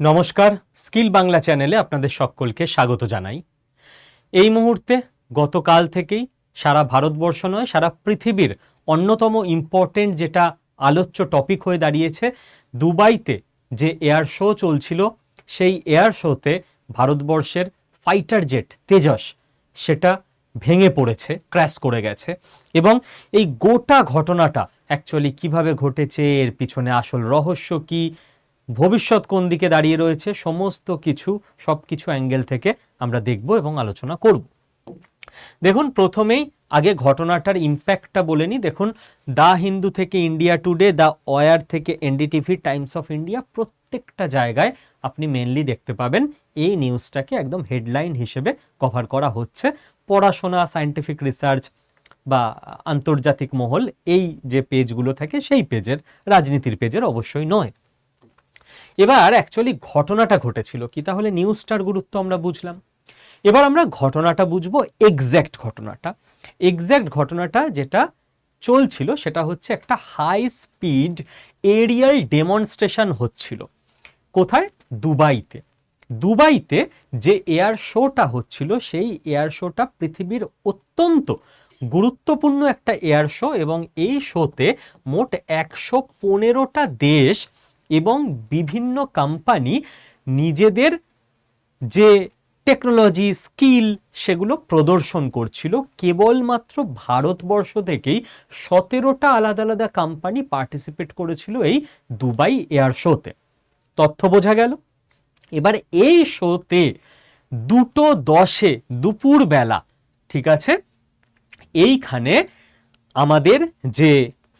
নমস্কার, স্কিল বাংলা চ্যানেলে আপনাদের সকলকে স্বাগত জানাই। এই মুহূর্তে গতকাল থেকেই সারা ভারতবর্ষ নয়, সারা পৃথিবীর অন্যতম ইম্পর্টেন্ট যেটা আলোচ্য টপিক হয়ে দাঁড়িয়েছে, দুবাইতে যে এয়ার শো চলছিল, সেই এয়ার শোতে ভারতবর্ষের ফাইটার জেট তেজস, সেটা ভেঙে পড়েছে ক্র্যাশ করে গেছে এবং এই গোটা ঘটনাটা অ্যাকচুয়ালি কীভাবে ঘটেছে, এর পিছনে আসল রহস্য কি ভবিষ্যৎ কোন দিকে দাঁড়িয়ে রয়েছে, সমস্ত কিছু সব কিছু অ্যাঙ্গেল থেকে আমরা দেখব এবং আলোচনা করব। দেখুন, প্রথমেই আগে ঘটনাটার ইম্প্যাক্টটা বলে নিই। দেখুন, দা হিন্দু থেকে ইন্ডিয়া টুডে দ্য ওয়ার থেকে এনডিটিভি, টাইমস অফ ইন্ডিয়া প্রত্যেকটা জায়গায় আপনি মেনলি দেখতে পাবেন, এই নিউজটাকে একদম হেডলাইন হিসেবে কভার করা হচ্ছে। পড়াশোনা সায়েন্টিফিক রিসার্চ বা আন্তর্জাতিক মহল, এই যে পেজগুলো থাকে, সেই পেজের, রাজনীতির পেজের অবশ্যই নয়। এবার অ্যাকচুয়ালি ঘটনাটা ঘটেছিল কি? তাহলে নিউজটার গুরুত্ব আমরা বুঝলাম। এবার আমরা ঘটনাটা বুঝব এক্স্যাক্ট ঘটনাটা। এক্স্যাক্ট ঘটনাটা যেটা চলছিল সেটা হচ্ছে একটা হাই স্পিড এরিয়াল ডেমনস্ট্রেশন হচ্ছিল। কোথায়? দুবাইতে। দুবাইতে যে এয়ার শোটা হচ্ছিল, সেই এয়ার শোটা পৃথিবীর অত্যন্ত গুরুত্বপূর্ণ একটা এয়ার শো এবং এই শোতে মোট একশো পনেরোটা দেশ এবং বিভিন্ন কোম্পানি নিজেদের যে টেকনোলজি স্কিল সেগুলো প্রদর্শন করছিল। কেবলমাত্র ভারতবর্ষ থেকেই সতেরোটা আলাদা আলাদা কোম্পানি পার্টিসিপেট করেছিল এই দুবাই এয়ার শোতে তথ্য বোঝা গেল? এবার এই শোতে দুটো দশে দুপুর বেলা, ঠিক আছে? এইখানে আমাদের যে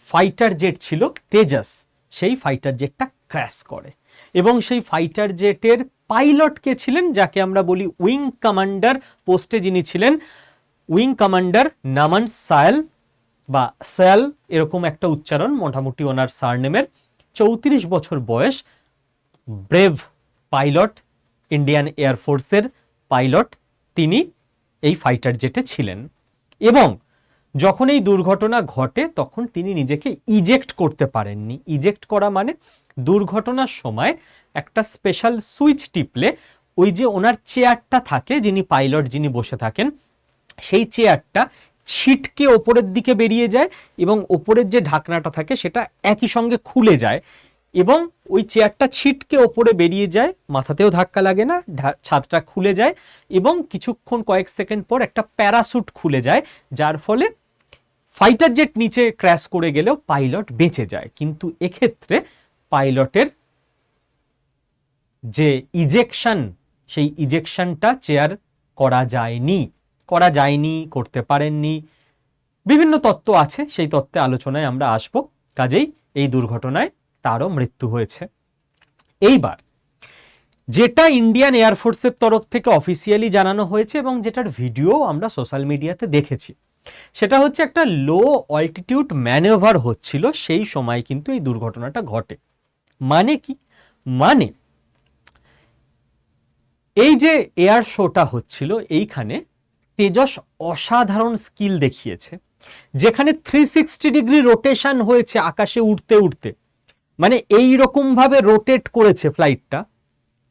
ফাইটার জেট ছিল তেজাস, সেই ফাইটার জেটটা ক্র্যাশ করে। এবং সেই ফাইটার জেটের পাইলট ছিলেন, যাকে আমরা বলি উইং কমান্ডার পোস্টে যিনি ছিলেন উইং কমান্ডার নামান সায়াল বা সায়াল এরকম একটা উচ্চারণ, মোটামুটি ওনার সারনেমের চৌত্রিশ বছর বয়স ব্রেভ পাইলট ইন্ডিয়ান এয়ারফোর্সের পাইলট তিনি এই ফাইটার জেটে ছিলেন। এবং যখন এই দুর্ঘটনা ঘটে, তখন তিনি নিজেকে ইজেক্ট করতে পারেননি। ইজেক্ট করা মানে দুর্ঘটনার সময় একটা স্পেশাল সুইচ টিপলে ওই যে ওনার চেয়ারটা থাকে, যিনি পাইলট যিনি বসে থাকেন, সেই চেয়ারটা ছিটকে ওপরের দিকে বেরিয়ে যায় এবং ওপরের যে ঢাকনাটা থাকে, সেটা একই সঙ্গে খুলে যায় এবং ওই চেয়ারটা ছিটকে ওপরে বেরিয়ে যায়, মাথাতেও ধাক্কা লাগে না ছাদটা খুলে যায় এবং কিছুক্ষণ কয়েক সেকেন্ড পর একটা প্যারাসুট খুলে যায়, যার ফলে ফাইটার জেট নিচে ক্র্যাশ করে গেলেও পাইলট বেঁচে যায়। কিন্তু এক্ষেত্রে পাইলটের যে ইজেকশন সেই ইজেকশনটা চেয়ার করা যায়নি করা যায়নি, করতে পারেননি। বিভিন্ন তত্ত্ব আছে, সেই তত্ত্বে আলোচনায় আমরা আসব। কাজেই এই দুর্ঘটনায় তারও মৃত্যু হয়েছে। এইবার, যেটা ইন্ডিয়ান এয়ারফোর্সের তরফ থেকে অফিসিয়ালি জানানো হয়েছে এবং যেটার ভিডিও আমরা সোশ্যাল মিডিয়াতে দেখেছি। সেটা হচ্ছে একটা লো অল্টিটিউড ম্যানেভার হচ্ছিল, সেই সময় কিন্তু এই দুর্ঘটনাটা ঘটে। মানে কি? মানে এই যে এয়ার শোটা হচ্ছিল, এইখানে তেজস অসাধারণ স্কিল দেখিয়েছে, যেখানে থ্রি সিক্সটি ডিগ্রি রোটেশন হয়েছে আকাশে উঠতে উঠতে মানে এই রকম ভাবে রোটেট করেছে ফ্লাইটটা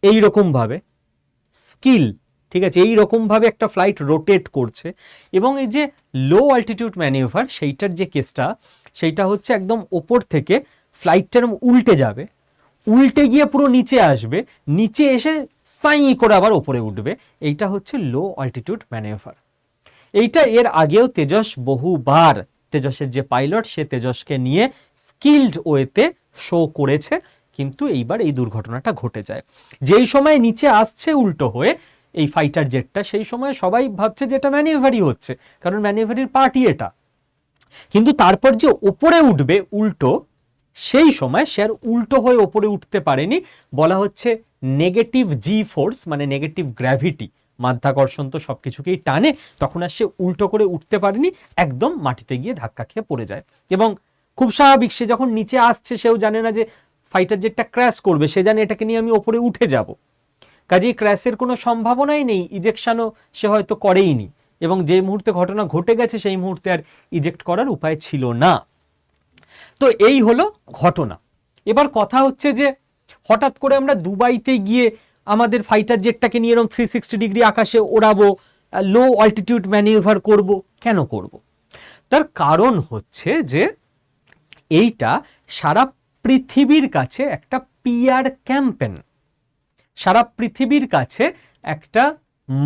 এই রকম ভাবে স্কিল ঠিক আছে? এই রকম ভাবে একটা ফ্লাইট রোটেট করছে এবং এই যে লো অল্টিটিউড ম্যানিউভার সেইটার যে কেসটা সেইটা হচ্ছে একদম ওপর থেকে ফ্লাইটটার উল্টে যাবে, উল্টে গিয়ে পুরো নিচে আসবে, নিচে এসে সাই করে আবার ওপরে উঠবে। এইটা হচ্ছে লো অল্টিটিউড ম্যানিউভার এইটা এর আগেও তেজস বহুবার তেজসের যে পাইলট সে তেজসকে নিয়ে স্কিল্ড ওয়েতে শো করেছে, কিন্তু এইবার এই দুর্ঘটনাটা ঘটে যায়। যেই সময় নিচে আসছে উল্টো হয়ে এই ফাইটার জেটটা সেই সময় সবাই ভাবছে যে এটা ম্যানিভারি হচ্ছে, কারণ ম্যানিভারির পার্টি এটা। কিন্তু তারপর যে ওপরে উঠবে উল্টো, সেই সময় সে আর উল্টো হয়ে ওপরে উঠতে পারেনি। বলা হচ্ছে নেগেটিভ জি ফোর্স মানে নেগেটিভ গ্র্যাভিটি মাধ্যাকর্ষণ তো সব কিছুকেই টানে, তখন আর সে উল্টো করে উঠতে পারেনি, একদম মাটিতে গিয়ে ধাক্কা খেয়ে পড়ে যায়। এবং খুব স্বাভাবিক, সে যখন নিচে আসছে, সেও জানে না যে ফাইটার জেটটা ক্র্যাশ করবে, সে জানে এটাকে নিয়ে আমি ওপরে উঠে যাব। কাজেই ক্র্যাশের কোনো সম্ভাবনাই নেই, ইজেকশনও সে হয়তো করেইনি। এবং যে মুহূর্তে ঘটনা ঘটে গেছে, সেই মুহূর্তে আর ইজেক্ট করার উপায় ছিল না। তো এই হলো ঘটনা। এবার কথা হচ্ছে যে, হঠাৎ করে আমরা দুবাইতে গিয়ে আমাদের ফাইটার জেটটাকে নিয়ে এরকম থ্রি সিক্সটি ডিগ্রি আকাশে ওড়াবো লো অল্টিটিউড ম্যানিউভার করব, কেন করব? তার কারণ হচ্ছে যে, এইটা সারা পৃথিবীর কাছে একটা পিয়ার ক্যাম্পেন সারা পৃথিবীর কাছে একটা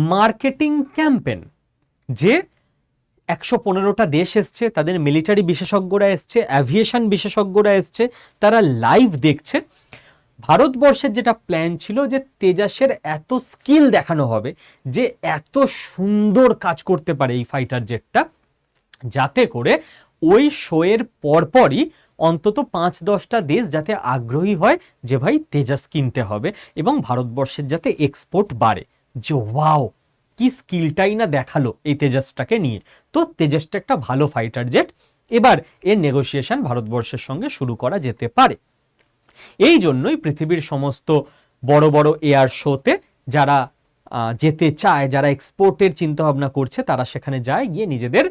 মার্কেটিং ক্যাম্পেন যে একশো পনেরোটা দেশ এসছে, তাদের মিলিটারি বিশেষজ্ঞরা এসছে অ্যাভিয়েশন বিশেষজ্ঞরা এসছে, তারা লাইভ দেখছে। ভারতবর্ষের যেটা প্ল্যান ছিল যে তেজাসের এত স্কিল দেখানো হবে যে এত সুন্দর কাজ করতে পারে এই ফাইটার জেটটা যাতে করে ওই শোয়ের পরপরই অন্তত পাঁচ দশটা দেশ যাতে আগ্রহী হয় যে ভাই তেজাস কিনতে হবে এবং ভারতবর্ষের যাতে এক্সপোর্ট বাড়ে। যে ওয়াও কি স্কিলটাই না দেখাল এই তেজাসটাকে নিয়ে। তো তেজাসটা একটা ভালো ফাইটার জেট এবার এর নেগোসিয়েশন ভারতবর্ষের সঙ্গে শুরু করা যেতে পারে। এই জন্যই পৃথিবীর সমস্ত বড় বড় এয়ার শোতে যারা যেতে চায়, যারা এক্সপোর্টের চিন্তাভাবনা করছে, তারা সেখানে যায় গিয়ে নিজেদের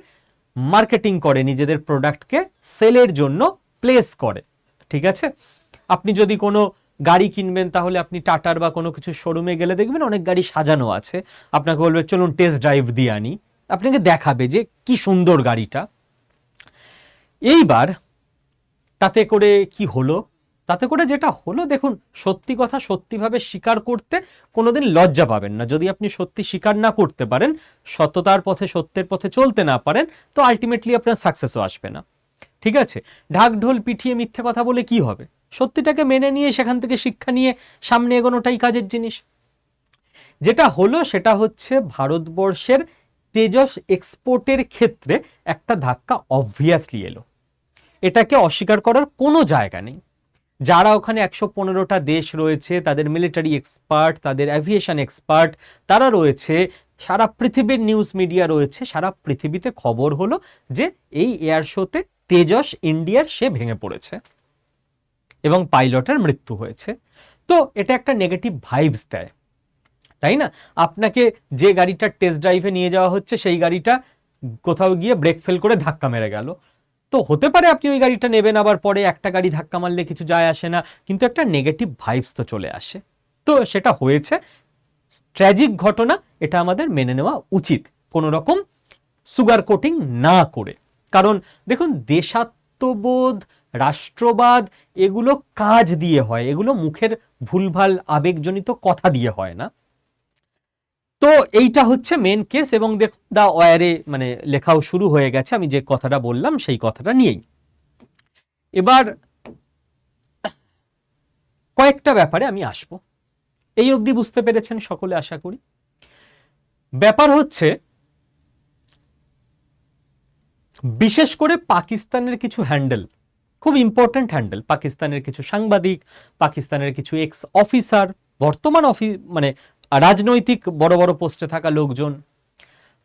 মার্কেটিং করে, নিজেদের প্রোডাক্টকে সেলের জন্য প্লেস করে, ঠিক আছে? আপনি যদি কোনো গাড়ি কিনবেন, তাহলে আপনি টাটার বা কোনো কিছু শোরুমে গেলে দেখবেন অনেক গাড়ি সাজানো আছে। আপনাকে বলবে, চলুন টেস্ট ড্রাইভ দিয়ে আনি। আপনাকে দেখাবে যে কি সুন্দর গাড়িটা। এইবার তাতে করে কি হলো? তাতে করে যেটা হলো, দেখুন, সত্যি কথা সত্যিভাবে স্বীকার করতে কোনোদিন লজ্জা পাবেন না। যদি আপনি সত্যি স্বীকার না করতে পারেন, সত্যতার পথে, সত্যের পথে চলতে না পারেন, তো আলটিমেটলি আপনার সাকসেসও আসবে না। ঠিক আছে? ঢাক ঢোল মিথ্যে কথা বলে কি হবে? সত্যিটাকে মেনে নিয়ে সেখান থেকে শিক্ষা নিয়ে সামনে এগোনোটাই কাজের জিনিস। যেটা হলো সেটা হচ্ছে ভারতবর্ষের তেজস এক্সপোর্টের ক্ষেত্রে একটা ধাক্কা অবভিয়াসলি এলো। এটাকে অস্বীকার করার কোনো জায়গা নেই। যারা ওখানে একশো পনেরোটা দেশ রয়েছে, তাদের মিলিটারি এক্সপার্ট তাদের অ্যাভিয়েশন এক্সপার্ট তারা রয়েছে, সারা পৃথিবীর নিউজ মিডিয়া রয়েছে, সারা পৃথিবীতে খবর হলো যে এই এয়ার শোতে তেজস ইন্ডিয়ার সে ভেঙে পড়েছে এবং পাইলটের মৃত্যু হয়েছে। তো এটা একটা নেগেটিভ ভাইবস দেয়, তাই না? আপনাকে যে গাড়িটা টেস্ট ড্রাইভে নিয়ে যাওয়া হচ্ছে, সেই গাড়িটা কোথাও গিয়ে ব্রেক ফেল করে ধাক্কা মেরে গেল। তো হতে পারে আপনি ওই গাড়িটা নেবেন, আবার পরে একটা গাড়ি ধাক্কা মারলে কিছু যায় আসে না, কিন্তু একটা নেগেটিভ ভাইবস তো চলে আসে। তো সেটা হয়েছে ট্র্যাজিক ঘটনা, এটা আমাদের মেনে নেওয়া উচিত। কোনো রকম সুগার কোটিং না করে। কারণ দেখুন, দেশাত্মবোধ, রাষ্ট্রবাদ, এগুলো কাজ দিয়ে হয়, এগুলো মুখের ভুলভাল আবেগজনিত কথা দিয়ে হয় না। তো এইটা হচ্ছে মেন কেস এবং দেখুন দা ওয়ারে মানে লেখাও শুরু হয়ে গেছে, আমি যে কথাটা বললাম সেই কথাটা নিয়েই। এবার কয়েকটা ব্যাপারে আমি আসব। এই অবধি বুঝতে পেরেছেন সকলে, আশা করি। ব্যাপার হচ্ছে বিশেষ করে পাকিস্তানের কিছু হ্যান্ডেল, খুব ইম্পর্ট্যান্ট হ্যান্ডেল, পাকিস্তানের কিছু সাংবাদিক, পাকিস্তানের কিছু এক্স অফিসার বর্তমান অফি মানে রাজনৈতিক বড় বড় পোস্টে থাকা লোকজন,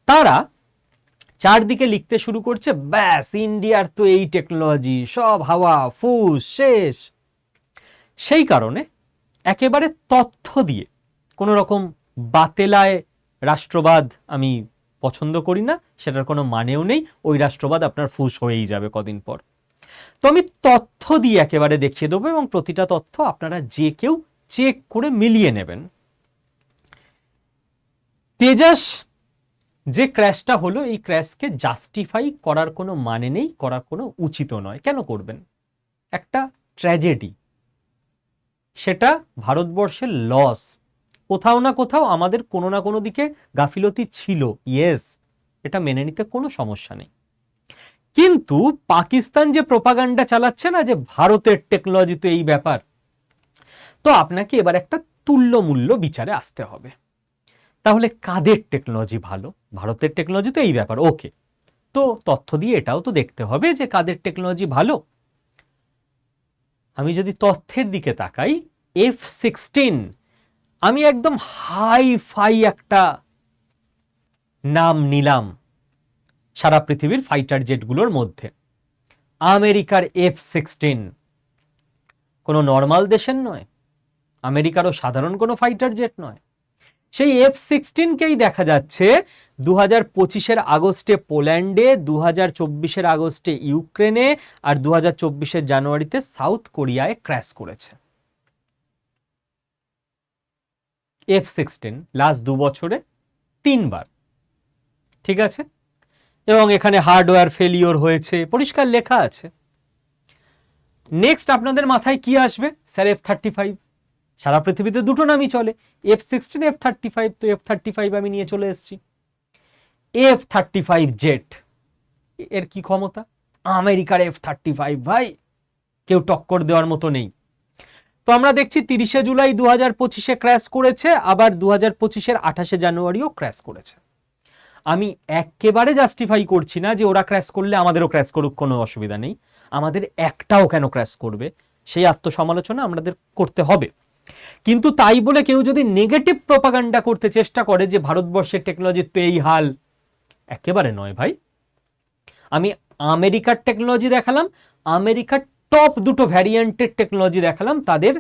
তারা চারদিকে লিখতে শুরু করছে, ব্যাস, ইন্ডিয়ার তো এই টেকনোলজি সব হাওয়া, ফুস, শেষ। সেই কারণে একেবারে তথ্য দিয়ে কোনো রকম বাতেলায় রাষ্ট্রবাদ আমি পছন্দ করি না, সেটার কোনো মানেও নেই, ওই রাষ্ট্রবাদ আপনার ফুস হয়েই যাবে কদিন পর। তো আমি তথ্য দিয়ে একেবারে দেখিয়ে দেবো এবং প্রতিটা তথ্য আপনারা যে কেউ চেক করে মিলিয়ে নেবেন। তেজাস, যে ক্র্যাশটা হলো, এই ক্র্যাশকে জাস্টিফাই করার কোনো মানে নেই, করার কোনো উচিত নয়। কেন করবেন? একটা ট্র্যাজেডি। সেটা ভারতবর্ষের লস কোথাও না কোথাও আমাদের কোনো না কোনো দিকে গাফিলতি ছিল। ইয়েস এটা মেনে নিতে কোনো সমস্যা নেই। কিন্তু পাকিস্তান যে প্রোপাগান্ডা চালাচ্ছে না যে ভারতের টেকনোলজি তো এই ব্যাপার, তো আপনাকে এবার একটা তুল্যমূল্য বিচারে আসতে হবে। তাহলে কাদের টেকনোলজি ভালো? ভারতের টেকনোলজি তো এই ব্যাপার ওকে তো তথ্য দিয়ে এটাও তো দেখতে হবে যে কাদের টেকনোলজি ভালো। আমি যদি তথ্যের দিকে তাকাই এফ সিক্সটিন আমি একদম হাই ফাই একটা নাম নিলাম সারা পৃথিবীর ফাইটার জেটগুলোর মধ্যে। আমেরিকার এফ সিক্সটিন কোনো নর্মাল দেশের নয়, আমেরিকারও সাধারণ কোনো ফাইটার জেট নয়। সেই এফ সিক্সটিনকেই দেখা যাচ্ছে দু হাজার পঁচিশের আগস্টে পোল্যান্ডে দু হাজার চব্বিশের আগস্টে ইউক্রেনে আর দু হাজার চব্বিশের জানুয়ারিতে সাউথ কোরিয়ায় ক্র্যাশ করেছে। এফ সিক্সটিন লাস্ট দু বছরে তিনবার। ঠিক আছে? এবং এখানে হার্ডওয়্যার ফেলিওর হয়েছে, পরিষ্কার লেখা আছে। নেক্সট আপনাদের মাথায় কি আসবে? স্যার এফ থার্টি ফাইভ সারা পৃথিবীতে দুটো নামই চলে। F sixteen F thirty five তো এফ থার্টি ফাইভ আমি নিয়ে চলে এসেছি। এফ থার্টি ফাইভ জেট এর কি ক্ষমতা? আমেরিকার এফ থার্টি ফাইভ ভাই। কেউ টক্কর দেওয়ার মতো নেই। তো আমরা দেখছি তিরিশে জুলাই দু হাজার পঁচিশে ক্র্যাশ করেছে, আবার দু হাজার পঁচিশের আঠাশে জানুয়ারিও ক্র্যাশ করেছে। আমি একেবারে জাস্টিফাই করছি না যে ওরা ক্র্যাশ করলে আমাদেরও ক্র্যাশ করুক, কোনো অসুবিধা নেই। আমাদের একটাও কেন ক্র্যাশ করবে? সেই আত্মসমালোচনা আমাদের করতে হবে। কিন্তু তাই বলে কেউ যদি নেগেটিভ প্রপাগান্ডা করতে চেষ্টা করে যে ভারতবর্ষের টেকনোলজির তো এই হাল, একেবারে নয় ভাই। আমি আমেরিকার টেকনোলজি দেখালাম, আমেরিকার টপ দুটো ভ্যারিয়েন্টের টেকনোলজি দেখালাম, তাদের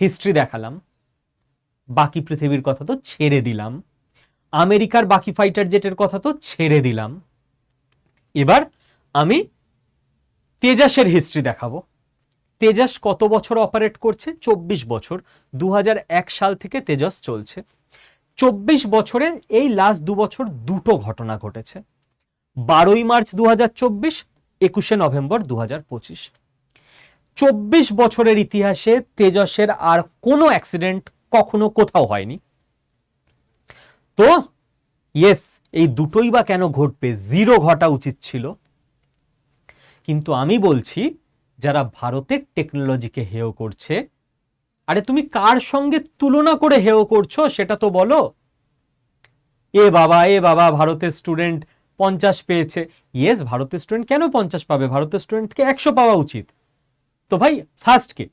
হিস্ট্রি দেখালাম। বাকি পৃথিবীর কথা তো ছেড়ে দিলাম। আমেরিকার বাকি ফাইটার জেটের কথা তো ছেড়ে দিলাম। এবার আমি তেজাসের হিস্ট্রি দেখাবো। তেজাস কত বছর অপারেট করছে? চব্বিশ বছর। দু হাজার এক সাল থেকে তেজাস চলছে। চব্বিশ বছরে এই লাস্ট দু বছর দুটো ঘটনা ঘটেছে। বারোই মার্চ দু হাজার চব্বিশ, একুশে নভেম্বর দু হাজার পঁচিশ। চব্বিশ বছরের ইতিহাসে তেজসের আর কোনো অ্যাক্সিডেন্ট কখনো কোথাও হয়নি। তো ইয়েস এই দুটোই বা কেন ঘটবে? জিরো ঘটা উচিত ছিল। কিন্তু আমি বলছি, যারা ভারতের টেকনোলজিকে হেয় করছে, আরে তুমি কার সঙ্গে তুলনা করে হেয় করছ সেটা তো বলো। এ বাবা এ বাবা, ভারতের স্টুডেন্ট পঞ্চাশ পেয়েছে। ইয়েস ভারতের স্টুডেন্ট কেন পঞ্চাশ পাবে? ভারতের স্টুডেন্টকে একশো পাওয়া উচিত। তো ভাই ফার্স্ট কে?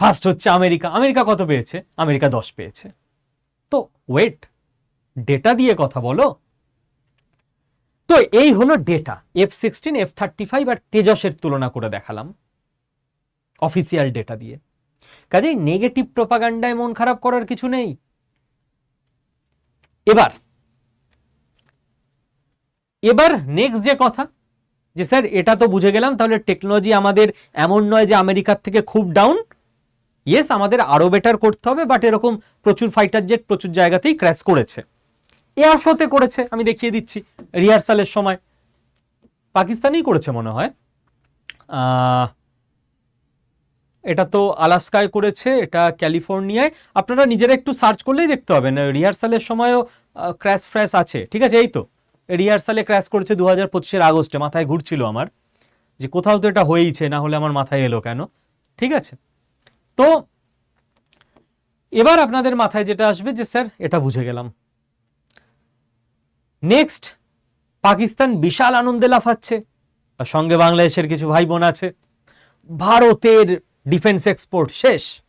ফার্স্ট হচ্ছে আমেরিকা। আমেরিকা কত পেয়েছে? আমেরিকা দশ পেয়েছে। তো ওয়েট ডেটা দিয়ে কথা বলো। তো এই হলো data F sixteen F thirty five আর তেজসের তুলনা করে দেখালাম। অফিসিয়াল ডেটা দিয়ে। কাজেই নেগেটিভ প্রপাগান্ডায় মন খারাপ করার কিছু নেই। এবার এবার নেক্সট যে কথা যে, স্যার, এটা তো বুঝে গেলাম, তাহলে টেকনোলজি আমাদের এমন নয় যে আমেরিকার থেকে খুব ডাউন ইয়েস আমাদের আরও বেটার করতে হবে বাট এরকম প্রচুর ফাইটার জেট প্রচুর জায়গাতেই ক্র্যাশ করেছে। এয়ার শোতে করেছে, আমি দেখিয়ে দিচ্ছি রিহার্সালের সময়। পাকিস্তানেই করেছে মনে হয়। এটা তো আলাস্কায় করেছে, এটা ক্যালিফোর্নিয়ায়। আপনারা নিজেরা একটু সার্চ করলেই দেখতে পাবেন রিহার্সালের সময়ও ক্র্যাশ ফ্র্যাশ আছে, ঠিক আছে, এই তো। রিহার্সালে ক্র্যাশ করেছে দু হাজার পঁচিশের আগস্টে, মাথায় ঘুরছিল আমার, যে কোথাও তো এটা হয়েইছে, না হলে আমার মাথায় এলো কেন? ঠিক আছে? তো এবার আপনাদের মাথায় যেটা আসবে যে, স্যার, এটা বুঝে গেলাম। নেক্সট, পাকিস্তান বিশাল আনন্দে লাফাচ্ছে, আর সঙ্গে বাংলাদেশের কিছু ভাই বোন আছে। ভারতের ডিফেন্স এক্সপোর্ট শেষ।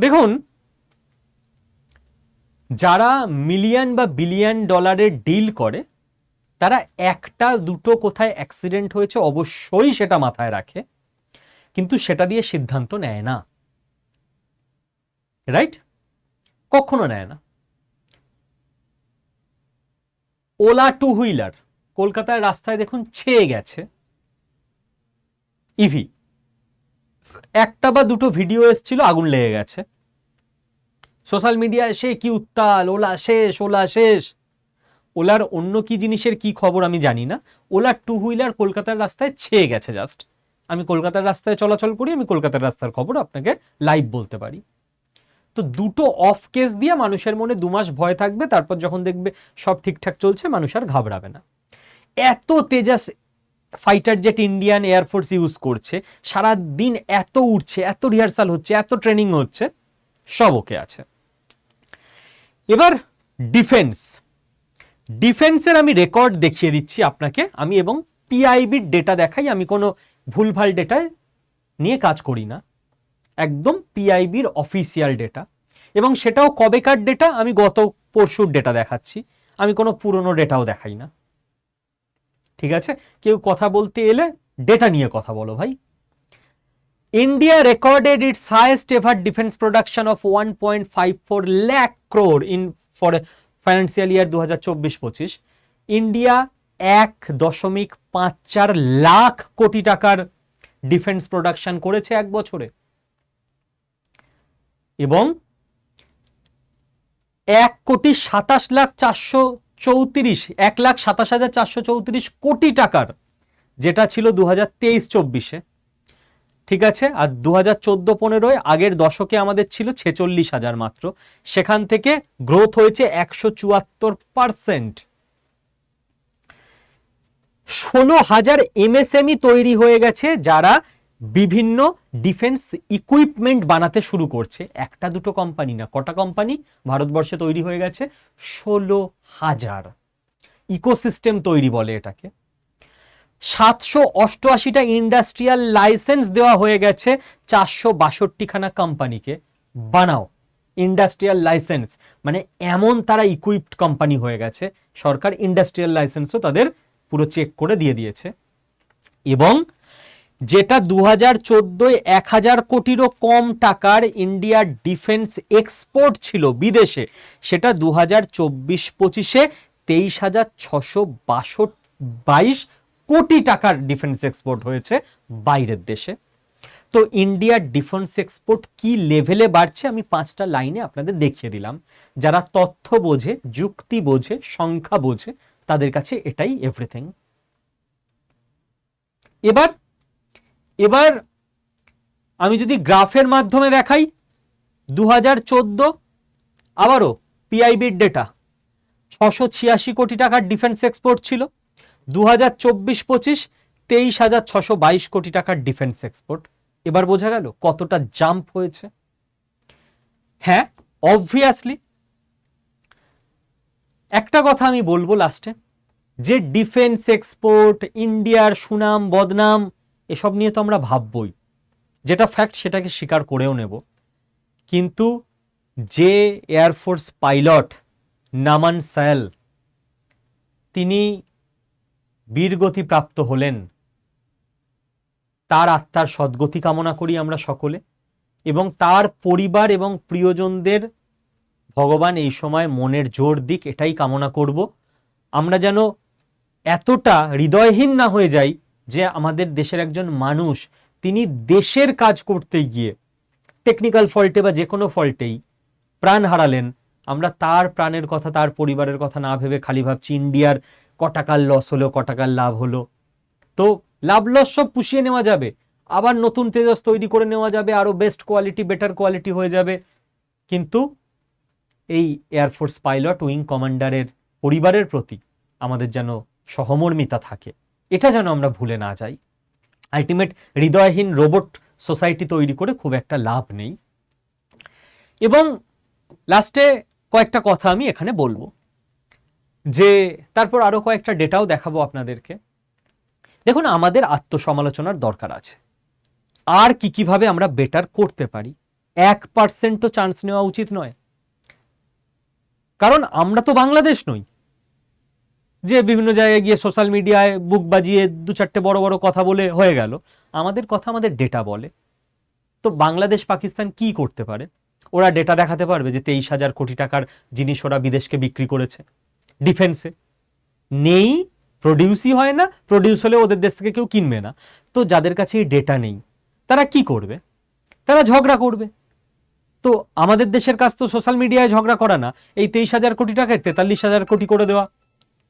দেখুন যারা মিলিয়ন বা বিলিয়ন ডলারের ডিল করে, তারা একটা, দুটো কোথায় অ্যাক্সিডেন্ট হয়েছে অবশ্যই সেটা মাথায় রাখে, কিন্তু সেটা দিয়ে সিদ্ধান্ত নেয় না। রাইট কখনো নেয় না। ওলা টু হুইলার, কলকাতার রাস্তায় দেখুন ছেয়ে গেছে। ইভি একটা বা দুটো ভিডিও এসছিল, আগুন লেগে গেছে। সোশ্যাল মিডিয়ায় সে কি উত্তাল, ওলা শেষ ওলা শেষ। ওলার অন্য কি জিনিসের কি খবর আমি জানি না। ওলার টু হুইলার কলকাতার রাস্তায় ছেয়ে গেছে জাস্ট আমি কলকাতার রাস্তায় চলাচল করি, আমি কলকাতার রাস্তার খবর আপনাকে লাইভ বলতে পারি। তো দুটো অফ কেস দিয়ে মানুষের মনে দু মাস ভয় থাকবে, তারপর যখন দেখবে সব ঠিকঠাক চলছে, মানুষ আর ঘাবড়াবে না। এত Tejas fighter jet Indian air force use করছে সারা দিন এত উঠছে এত রিহার্সাল হচ্ছে, এত ট্রেনিং হচ্ছে, সব ওকে আছে। এবার ডিফেন্স ডিফেন্সের আমি রেকর্ড দেখিয়ে দিচ্ছি আপনাকে। আমি এবং পিআইবির ডেটা দেখাই, আমি কোনো ভুলভাল ডেটায় নিয়ে কাজ করি না। একদম পিআইবির অফিসিয়াল ডেটা এবং সেটাও কবেকার ডেটা আমি গত পরশুর ডেটা দেখাচ্ছি। আমি কোনো পুরনো ডেটাও দেখাই না। ঠিক আছে? কেউ কথা বলতে এলে ডেটা নিয়ে কথা বলো ভাই। Production of one point five four lakh crore in for financial year দু হাজার চব্বিশ পঁচিশ ইন্ডিয়া এক দশমিক পাঁচ চার লাখ কোটি টাকার ডিফেন্স প্রোডাকশন করেছে এক বছরে। এবং এক কোটি সাতাশ লাখ চারশো চৌত্রিশ, এক লাখ সাতাশ হাজার চারশো চৌত্রিশ কোটি টাকার, যেটা ছিল দু হাজার তেইশ চব্বিশে। ঠিক আছে? আর দু হাজার চোদ্দ পনেরোয় আগের দশকে আমাদের ছিল ছেচল্লিশ হাজার মাত্র। সেখান থেকে গ্রোথ হয়েছে একশো চুয়াত্তর পারসেন্ট ষোলো হাজার এমএসএমই তৈরি হয়ে গেছে যারা বিভিন্ন ডিফেন্স ইকুইপমেন্ট বানাতে শুরু করছে। একটা দুটো কোম্পানি না, কটা কোম্পানি ভারতবর্ষে তৈরি হয়ে গেছে? ষোলো হাজার। ইকোসিস্টেম তৈরি বলে এটাকে। সাতশো অষ্টআশিটা ইন্ডাস্ট্রিয়াল লাইসেন্স দেওয়া হয়ে গেছে চারশো বাষট্টিখানা কোম্পানিকে। বানাও, ইন্ডাস্ট্রিয়াল লাইসেন্স। মানে এমন তারা ইকুইপড কোম্পানি হয়ে গেছে, সরকার ইন্ডাস্ট্রিয়াল লাইসেন্সও তাদের পুরো চেক করে দিয়ে দিয়েছে। এবং যেটা দু হাজার চোদ্দোয় এক হাজার কোটিরও কম টাকার ইন্ডিয়ার ডিফেন্স এক্সপোর্ট ছিল বিদেশে, সেটা দু হাজার চব্বিশ পঁচিশে তেইশ হাজার ছশো বাষট্টি বাইশ কোটি টাকার ডিফেন্স এক্সপোর্ট হয়েছে বাইরের দেশে। তো ইন্ডিয়ার ডিফেন্স এক্সপোর্ট কি লেভেলে বাড়ছে আমি পাঁচটা লাইনে আপনাদের দেখিয়ে দিলাম। যারা তথ্য বোঝে, যুক্তি বোঝে, সংখ্যা বোঝে, তাদের কাছে এটাই এভরিথিং এবার এবার আমি যদি গ্রাফের মাধ্যমে দেখাই দু হাজার চোদ্দ, আবারও পিআইবির ডেটা ছশো ছিয়াশি কোটি টাকার ডিফেন্স এক্সপোর্ট ছিল। দু হাজার চব্বিশ পঁচিশ, তেইশ হাজার ছশো বাইশ কোটি টাকার ডিফেন্স এক্সপোর্ট এবার বোঝা গেল কতটা জাম্প হয়েছে। হ্যাঁ অবভিয়াসলি একটা কথা আমি বলব লাস্টে যে ডিফেন্স এক্সপোর্ট ইন্ডিয়ার সুনাম, বদনাম, এসব নিয়ে তো আমরা ভাববই। যেটা ফ্যাক্ট সেটাকে স্বীকার করেও নেব। কিন্তু যে এয়ারফোর্স পাইলট নামান সায়াল তিনি বীরগতি প্রাপ্ত হলেন। তার আত্মার সদ্গতি কামনা করি আমরা সকলে এবং তার পরিবার এবং প্রিয়জনদের ভগবান এই সময় মনের জোর দিক এটাই কামনা করব। আমরা যেন এতটা হৃদয়হীন না হয়ে যাই যে আমাদের দেশের একজন মানুষ তিনি দেশের কাজ করতে গিয়ে টেকনিক্যাল ফল্টে বা যে কোনো ফল্টেই প্রাণ হারালেন। আমরা তার প্রাণের কথা, তার পরিবারের কথা না ভেবে খালি ভাবছি ইন্ডিয়ার কটাকার লস হলো, কটাকার লাভ হলো। তো লাভ লস সব পুষিয়ে নেওয়া যাবে। আবার নতুন তেজস তৈরি করে নেওয়া যাবে আরও বেস্ট কোয়ালিটি বেটার কোয়ালিটি হয়ে যাবে। কিন্তু এই এয়ারফোর্স পাইলট উইং কমান্ডারের পরিবারের প্রতি আমাদের যেন সহমর্মিতা থাকে। এটা যেন আমরা ভুলে না যাই। আলটিমেট হৃদয়হীন রোবট সোসাইটি তৈরি করে খুব একটা লাভ নেই। এবং লাস্টে কয়েকটা কথা আমি এখানে বলব। যে তারপর আরও কয়েকটা ডেটাও দেখাবো আপনাদেরকে। দেখুন, আমাদের আত্মসমালোচনার দরকার আছে। আর কি কীভাবে আমরা বেটার করতে পারি? এক পার্সেন্টও চান্স নেওয়া উচিত নয়। কারণ আমরা তো বাংলাদেশ নই। যে বিভিন্ন জায়গায় গিয়ে সোশ্যাল মিডিয়ায় বুক বাজিয়ে দু চারটে বড় বড় কথা বলে হয়ে গেল। আমাদের কথা আমাদের ডেটা বলে। তো বাংলাদেশ, পাকিস্তান কি করতে পারে? ওরা ডেটা দেখাতে পারবে যে তেইশ হাজার কোটি টাকার জিনিস ওরা বিদেশকে বিক্রি করেছে। ডিফেন্সে নেই প্রডিউসই হয় না প্রডিউস হলে ওদের দেশ থেকে কেউ কিনবে না। তো যাদের কাছে এই ডেটা নেই, তারা কি করবে? তারা ঝগড়া করবে। তো আমাদের দেশের কাজ তো সোশ্যাল মিডিয়ায় ঝগড়া করা না। এই তেইশ হাজার কোটি টাকায় তেতাল্লিশ হাজার কোটি করে দেওয়া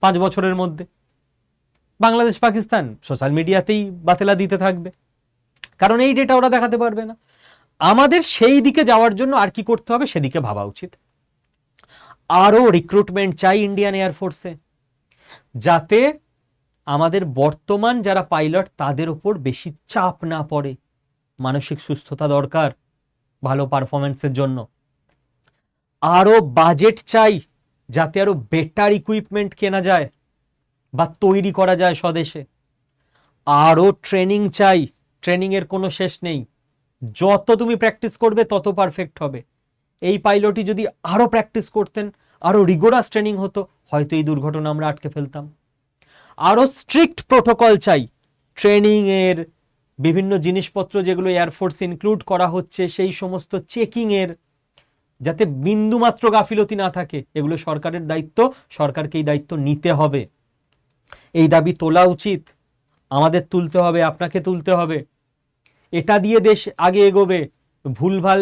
পাঁচ বছরের মধ্যে। বাংলাদেশ, পাকিস্তান সোশ্যাল মিডিয়াতেই বাতেলা দিতে থাকবে। কারণ এই ডেটা ওরা দেখাতে পারবে না। আমাদের সেই দিকে যাওয়ার জন্য আর কি করতে হবে, সেদিকে ভাবা উচিত। আরও রিক্রুটমেন্ট চাই ইন্ডিয়ান এয়ারফোর্সে যাতে আমাদের বর্তমান যারা পাইলট তাদের ওপর বেশি চাপ না পড়ে। মানসিক সুস্থতা দরকার ভালো পারফরমেন্সের জন্য। আরও বাজেট চাই যাতে আরও বেটার ইকুইপমেন্ট কেনা যায় বা তৈরি করা যায় স্বদেশে। আরও ট্রেনিং চাই। ট্রেনিংয়ের কোনো শেষ নেই। যত তুমি প্র্যাকটিস করবে, তত পারফেক্ট হবে। এই পাইলটই যদি আরও প্র্যাকটিস করতেন আরও রিগোরাস ট্রেনিং হতো, হয়তো এই দুর্ঘটনা আমরা আটকে ফেলতাম। আরও স্ট্রিক্ট প্রোটোকল চাই। ট্রেনিংয়ের বিভিন্ন জিনিসপত্র যেগুলো এয়ারফোর্স ইনক্লুড করা হচ্ছে, সেই সমস্ত চেকিংয়ের যাতে বিন্দুমাত্র গাফিলতি না থাকে, এগুলো সরকারের দায়িত্ব সরকারকে এই দায়িত্ব নিতে হবে। এই দাবি তোলা উচিত। আমাদের তুলতে হবে, আপনাকে তুলতে হবে। এটা দিয়ে দেশ আগে এগোবে। ভুলভাল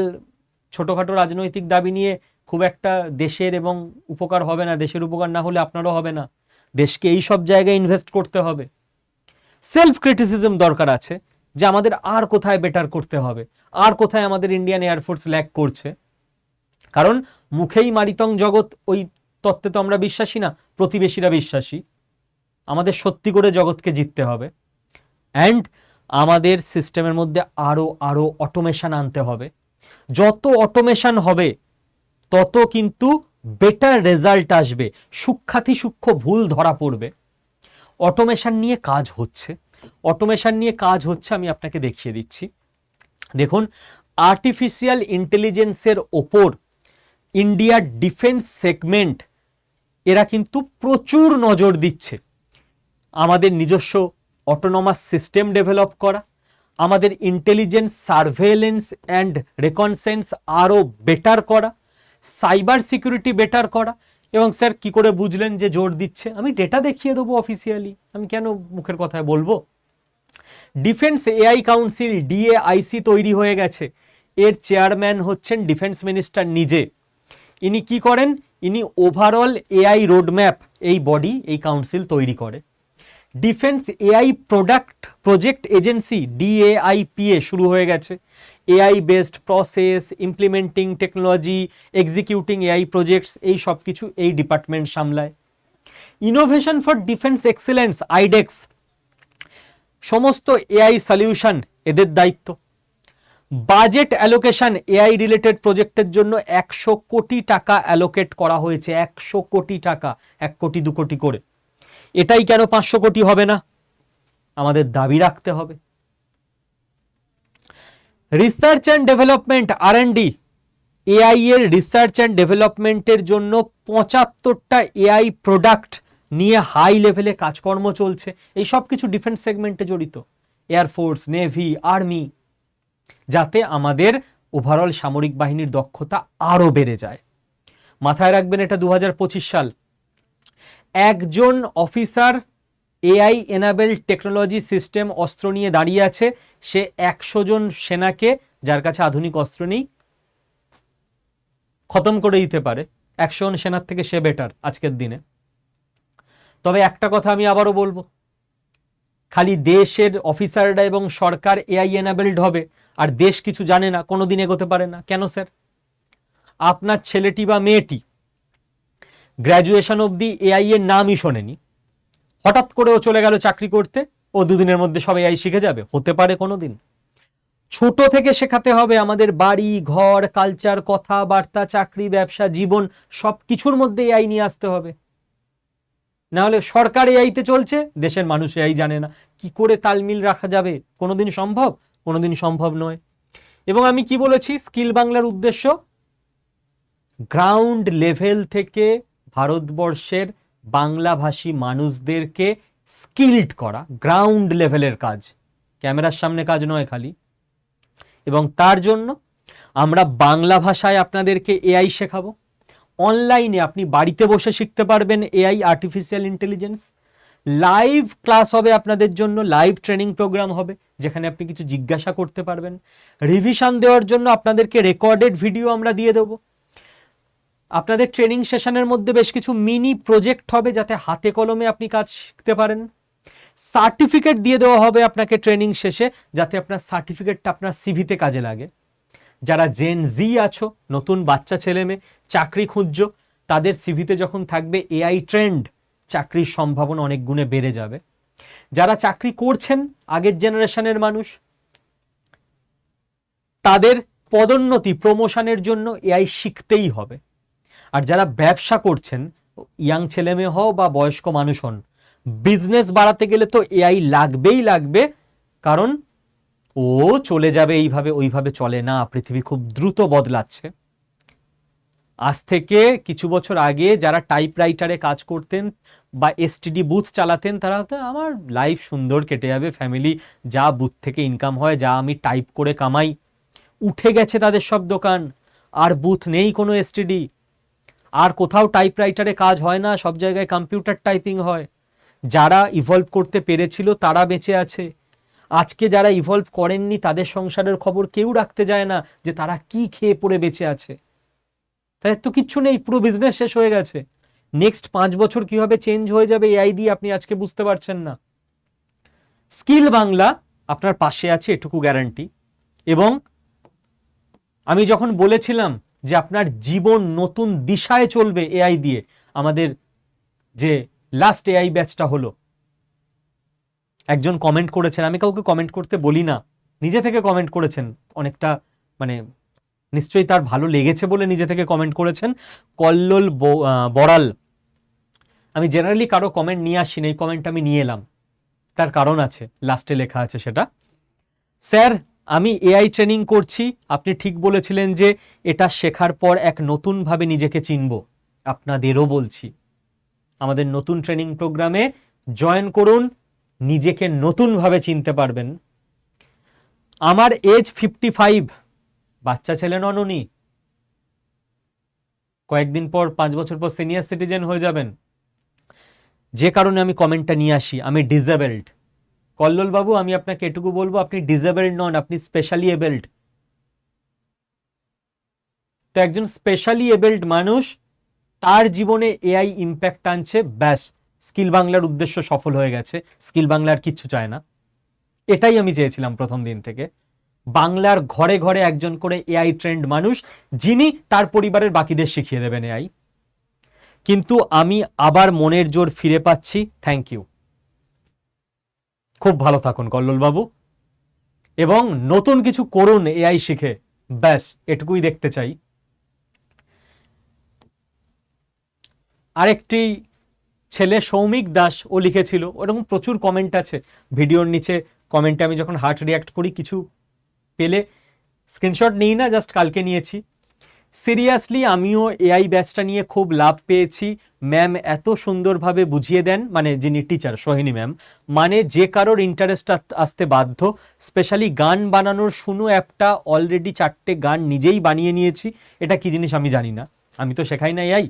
ছোটোখাটো রাজনৈতিক দাবি নিয়ে খুব একটা দেশের এবং উপকার হবে না, দেশের উপকার না হলে আপনারও হবে না। দেশকে এই সব জায়গায় ইনভেস্ট করতে হবে। সেলফ ক্রিটিসিজম দরকার আছে যে আমাদের আর কোথায় বেটার করতে হবে, আর কোথায় আমাদের ইন্ডিয়ান এয়ারফোর্স ল্যাক করছে। কারণ মুখেই মারিতং জগৎ, ওই তত্ত্বে তো আমরা বিশ্বাসী না, প্রতিবেশীরা বিশ্বাসী। আমাদের সত্যি করে জগৎকে জিততে হবে। অ্যান্ড আমাদের সিস্টেমের মধ্যে আরও আরও অটোমেশন আনতে হবে। যত অটোমেশন হবে, তত কিন্তু বেটার রেজাল্ট আসবে। সূক্ষাতি সূক্ষ্ম ভুল ধরা পড়বে। অটোমেশন নিয়ে কাজ হচ্ছে। অটোমেশন নিয়ে কাজ হচ্ছে আমি আপনাকে দেখিয়ে দিচ্ছি। দেখুন আর্টিফিশিয়াল ইন্টেলিজেন্সের ওপর ইন্ডিয়ার ডিফেন্স সেগমেন্ট এরা কিন্তু প্রচুর নজর দিচ্ছে। আমাদের নিজস্ব অটোনমাস সিস্টেম ডেভেলপ করা আমাদের ইন্টেলিজেন্স সার্ভেলেন্স অ্যান্ড রেকনসেন্স আরও বেটার করা সাইবার সিকিউরিটি বেটার করা। এবং স্যার কি করে বুঝলেন যে জোর দিচ্ছে? আমি ডেটা দেখিয়ে দেবো অফিসিয়ালি আমি কেন মুখের কথায় বলব? ডিফেন্স এআই কাউন্সিল ডিএআইসি তৈরি হয়ে গেছে। এর চেয়ারম্যান হচ্ছেন ডিফেন্স মিনিস্টার নিজে। ইনি কি করেন? ইনি ওভারঅল এআই রোডম্যাপ এই বডি এই কাউন্সিল তৈরি করে। Defence AI product project agency DAIPA শুরু হয়ে গেছে। AI based process implementing technology executing AI projects এই সব কিছু এই ডিপার্টমেন্ট সামলায়। Innovation for defence excellence iDEX সমস্ত এআই সলিউশন এদের দায়িত্ব। বাজেট অ্যালোকেশন এআই রিলেটেড প্রজেক্টের জন্য একশো কোটি টাকা অ্যালোকেট করা হয়েছে, একশো কোটি টাকা, এক কোটি, দু কোটি করে। এটাই কেন পাঁচশো কোটি হবে না? আমাদের দাবি রাখতে হবে। Research and development R D AI এর রিসার্চ অ্যান্ড ডেভেলপমেন্টের জন্য পঁচাত্তরটা এআই প্রোডাক্ট নিয়ে হাই লেভেলে কাজকর্ম চলছে। এই সব কিছু ডিফেন্স সেগমেন্টে জড়িত। এয়ারফোর্স নেভি আর্মি যাতে আমাদের ওভারঅল সামরিক বাহিনীর দক্ষতা আরও বেড়ে যায়। মাথায় রাখবেন এটা দু হাজার পঁচিশ সাল। একজন officer AI enable technology system অস্ত্র নিয়ে দাঁড়িয়ে আছে। সে একশো জন সেনাকে, যার কাছে আধুনিক অস্ত্র নেই, খতম করে দিতে পারে। একশো জন সেনার থেকে সে বেটার আজকের দিনে। তবে একটা কথা আমি আবারও বলব। খালি দেশের অফিসাররা এবং সরকার এআই এনাবেলড হবে, আর দেশ কিছু জানে না কোনো দিন এগোতে পারে না। কেন, স্যার? আপনার ছেলেটি বা মেয়েটি গ্র্যাজুয়েশন অবধি এআই এর নামই শোনেনি। হঠাৎ করে ও চলে গেল চাকরি করতে। ও দুদিনের মধ্যে সব এআই শিখে যাবে। হতে পারে কোনো দিন ছোট থেকে শেখাতে হবে আমাদের বাড়ি, ঘর কালচার কথাবার্তা, চাকরি, ব্যবসা, জীবন, সব কিছুর মধ্যে এআই নিয়ে আসতে হবে। না হলে সরকার এআইতে চলছে, দেশের মানুষ এআই জানে না। কি করে তালমিল রাখা যাবে? কোনোদিন সম্ভব কোনোদিন সম্ভব নয়। এবং আমি কি বলেছি? স্কিল বাংলার উদ্দেশ্য গ্রাউন্ড লেভেল থেকে ভারতবর্ষের বাংলাভাষী মানুষদেরকে স্কিল্ড করা গ্রাউন্ড লেভেলের কাজ। ক্যামেরার সামনে কাজ নয় খালি। এবং তার জন্য আমরা বাংলা ভাষায় আপনাদেরকে এআই শেখাবো। অনলাইনে আপনি বাড়িতে বসে শিখতে পারবেন AI artificial intelligence live class হবে আপনাদের জন্য লাইভ ট্রেনিং প্রোগ্রাম হবে, যেখানে আপনি কিছু জিজ্ঞাসা করতে পারবেন। রিভিশন দেওয়ার জন্য আপনাদেরকে রেকর্ডেড ভিডিও আমরা দিয়ে দেবো। আপনাদের ট্রেনিং সেশনের মধ্যে বেশ কিছু মিনি প্রজেক্ট হবে যাতে হাতে কলমে আপনি কাজ শিখতে পারেন। সার্টিফিকেট দিয়ে দেওয়া হবে আপনাকে ট্রেনিং শেষে, যাতে আপনার সার্টিফিকেটটা আপনার সিভিতে কাজে লাগে। যারা জেন জি আছো, নতুন বাচ্চা, ছেলে, মেয়ে, চাকরি খুঁজছো, তাদের সিভিতে যখন থাকবে এআই ট্রেন্ড চাকরির সম্ভাবনা অনেক গুণে বেড়ে যাবে। যারা চাকরি করছেন, আগের জেনারেশনের মানুষ, তাদের পদোন্নতি প্রমোশনের জন্য এআই শিখতেই হবে। আর যারা ব্যবসা করছেন, ইয়াং ছেলে মেয়ে হও বা বয়স্ক মানুষ হন বিজনেস বাড়াতে গেলে তো এআই লাগবেই লাগবে, কারণ ও চলে যাবে এইভাবে, ওইভাবে চলে না, পৃথিবী খুব দ্রুত বদলাচ্ছে। আজ থেকে কিছু বছর আগে যারা টাইপরাইটারে কাজ করতেন বা এসটিডি বুথ চালাতেন, তারা হয়তো আমার লাইফ সুন্দর, কেটে যাবে ফ্যামিলি যা বুথ থেকে ইনকাম হয়, যা আমি টাইপ করে কামাই। উঠে গেছে তাদের সব দোকান, আর বুথ নেই কোনো এসটিডি আর কোথাও টাইপরাইটারে কাজ হয় না, সব জায়গায় কম্পিউটার টাইপিং হয়। যারা ইভলভ করতে পেরেছিল, তারা বেঁচে আছে। আজকে যারা ইভলভ করেননি, তাদের সংসারের খবর কেউ রাখতে যায় না যে তারা কি খেয়ে পড়ে বেঁচে আছে। তাই তো কিচ্ছু নেই, পুরো বিজনেস শেষ হয়ে গেছে। নেক্সট পাঁচ বছর কীভাবে চেঞ্জ হয়ে যাবে এআই দিয়ে আপনি আজকে বুঝতে পারছেন না। স্কিল বাংলা আপনার পাশে আছে, এটুকু গ্যারান্টি এবং আমি যখন বলেছিলাম যে আপনার জীবন নতুন দিশায় চলবে এআই দিয়ে। আমাদের যে লাস্ট এআই ব্যাচটা হলো। একজন কমেন্ট করেছেন, আমি কাউকে কমেন্ট করতে বলি না। নিজে থেকে কমেন্ট করেছেন। অনেকটা মানে নিশ্চয়ই তার ভালো লেগেছে বলে নিজে থেকে কমেন্ট করেছেন। কল্লোল বড়াল। আমি জেনারেলি কারও কমেন্ট নিয়ে আসিনি, এই কমেন্ট আমি নিয়ে এলাম। তার কারণ আছে লাস্টে লেখা আছে সেটা। স্যার আমি এআই ট্রেনিং করছি। আপনি ঠিক বলেছিলেন যে এটা শেখার পর এক নতুনভাবে নিজেকে চিনব। আপনাদেরও বলছি। আমাদের নতুন ট্রেনিং প্রোগ্রামে জয়েন করুন, নিজেকে নতুনভাবে চিনতে পারবেন। আমার এজ ফিফটি ফাইভ বাচ্চা ছেলে নন উনি। কয়েকদিন পর পাঁচ বছর পর সিনিয়র সিটিজেন হয়ে যাবেন। যে কারণে আমি কমেন্টটা নিয়ে আসি। আমি ডিজেবলড কল্লোল বাবু, আমি আপনাকে এটুকু বলব, আপনি ডিজেবলড নন, আপনি স্পেশালি এবেলড তো একজন স্পেশালি এবেলড মানুষ, তার জীবনে এআই ইম্প্যাক্ট আনছে, ব্যাস স্কিল বাংলার উদ্দেশ্য সফল হয়ে গেছে স্কিল বাংলার কিচ্ছু চায় না। এটাই আমি চেয়েছিলাম প্রথম দিন থেকে। বাংলার ঘরে ঘরে একজন করে এআই ট্রেন্ড মানুষ, যিনি তার পরিবারের বাকিদের শিখিয়ে দেবেন এআই কিন্তু আমি আবার মনের জোর ফিরে পাচ্ছি থ্যাংক ইউ খুব ভালো থাকুন কল্লোল বাবু এবং নতুন কিছু করুন এআই শিখে। ব্যাস, এটুকুই দেখতে চাই। আরেকটি ছেলে সৌমিক দাস ও লিখেছিল, ওরকম প্রচুর কমেন্ট আছে। ভিডিওর নিচে কমেন্টে আমি যখন হার্ট রিয়াক্ট করি, কিছু পেলে স্ক্রিনশট নিই না জাস্ট কালকে নিয়েছি। সিরিয়াসলি আমিও এআই ব্যাচটা নিয়ে খুব লাভ পেয়েছি। ম্যাম এত সুন্দরভাবে বুঝিয়ে দেন মানে যিনি টিচার, সোহিনী ম্যাম মানে যে কারোর ইন্টারেস্ট আসতে বাধ্য। স্পেশালি গান বানানোর শুনো অ্যাপটা অলরেডি চারটে গান নিজেই বানিয়ে নিয়েছি। এটা কি জিনিস আমি জানি না। আমি তো শেখাই না এআই।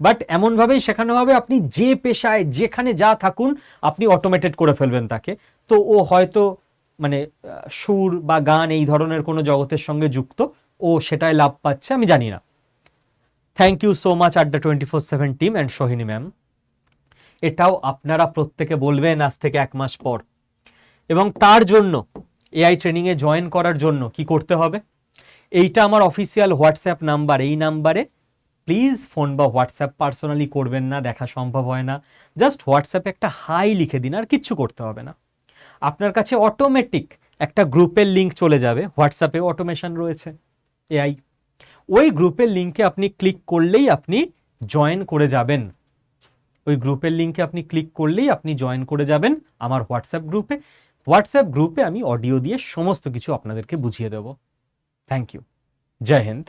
বাট এমনভাবেই শেখানো হবে, আপনি যে পেশায়, যেখানে যা থাকুন, আপনি অটোমেটেড করে ফেলবেন তাকে। তো ও হয়তো মানে সুর বা গান এই ধরনের কোনো জগতের সঙ্গে যুক্ত। ও সেটাই লাভ পাচ্ছে, আমি জানি না। Thank you so much Adda twenty four seven team and Sohini ma'am এটাও আপনারা প্রত্যেকে বলবেন আজ থেকে এক মাস পর। এবং তার জন্য এআই ট্রেনিংয়ে জয়েন করার জন্য কি করতে হবে? এইটা আমার অফিসিয়াল হোয়াটসঅ্যাপ নাম্বার এই নাম্বারে প্লিজ ফোন বা হোয়াটসঅ্যাপ পার্সোনালি করবেন না, দেখা সম্ভব হয় না। জাস্ট হোয়াটসঅ্যাপে একটা হাই লিখে দিন, আর কিচ্ছু করতে হবে না। আপনার কাছে অটোমেটিক একটা গ্রুপের লিঙ্ক চলে যাবে হোয়াটসঅ্যাপে অটোমেশন রয়েছে। এআই। ওই গ্রুপের লিঙ্কে আপনি ক্লিক করলেই আপনি জয়েন করে যাবেন। ওই গ্রুপের লিঙ্কে আপনি ক্লিক করলেই আপনি জয়েন করে যাবেন আমার হোয়াটসঅ্যাপ গ্রুপে হোয়াটসঅ্যাপ গ্রুপে আমি অডিও দিয়ে সমস্ত কিছু আপনাদেরকে বুঝিয়ে দেব। থ্যাংক ইউ জয় হিন্দ।